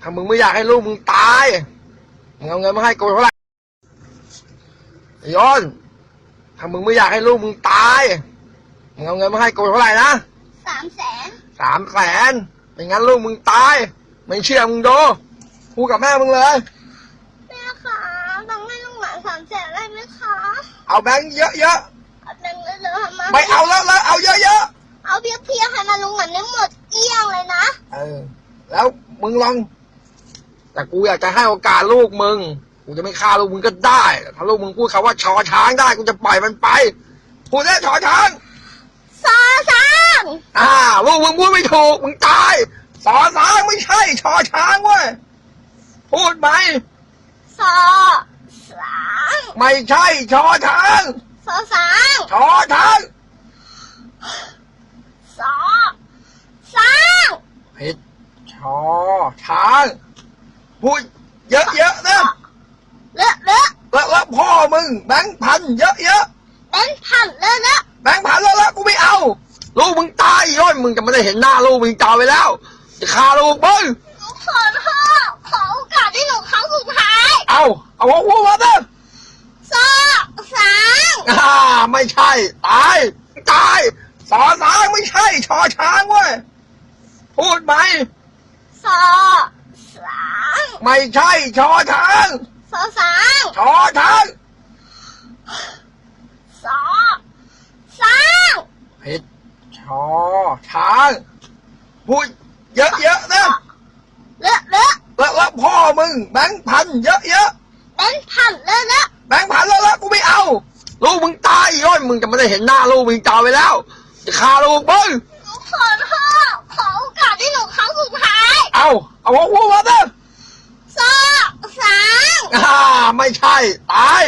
ถ้ามึงไม่อยากให้ลูกมึงตายมึงเอาเงินมาให้กูเท่าไหร่ไอ้ย้อนถ้ามึงไม่อยากให้ลูกมึงตายมึงเอาเงินมาให้กูเท่าไหร่นะสามแสนสามแสนไม่งั้นลูกมึงตายไม่เชื่อมึงดูพูดกับแม่มึงเลยแม่คะต้องให้ลุงหลานสามแสนได้ไหมคะเอาแบงค์เยอะเอาแบงค์เยอะๆให้ๆไม่เอาแล้วแล้วเอาเยอะเอาเพียงๆให้มาลุงหลานได้หมดเกลี้ยงเลยนะๆเออแล้วมึงลอง แต่กูอยากจะให้โอกาสลูกมึง กูจะไม่ฆ่าลูกมึงก็ได้ ถ้าลูกมึงพูดคำว่าชอช้างได้ กูจะปล่อยมันไป พูดได้ชอช้างซอช้างอ่าลูกมึงพูดไม่ถูก มึงตายสอสางไม่ใช่ ชอช้างเว้ย พูดไหมซอสางไม่ใช่ ชอช้างซอสางชอช้างซอสางผิดชอช้าง พูดเยอะๆนะเลอะเลอะแล้วแล้วพ่อมึงแบงค์พันเยอะเป็นพันเลอะเลอะๆแบงค์พันแล้วแล้วกูไม่เอา ลูกมึงตายย้อนมึงจะไม่ได้เห็นหน้าลูกมึงตายไปแล้วจะฆ่าลูกมึงหนูขอโทษขอโอกาสให้หนูครั้งสุดท้ายเอาเอาหัวหัวมาเด้อซอสางอ่าไม่ใช่ ตายตายสอสางไม่ใช่ชอช้างเว้ยพูดไหมซอสาง ไม่ใช่ชอช้างซอสางชอช้างซอสางผิดชอช้างพูดเยอะๆนะเลอะเลอะแล้วแล้วพ่อมึงแบงค์พันเยอะๆเป็นพันเลอะเลอะแบงค์พันแล้วแล้วกูไม่เอา ลูกมึงตายย้อนมึงจะไม่ได้เห็นหน้าลูกมึงตายไปแล้วจะฆ่าลูกมึงหนูขอโทษขอโอกาสให้หนูครั้งสุดท้าย เอาเอาหัวหัวมาเด้อซอสาง อ่าไม่ใช่ ตาย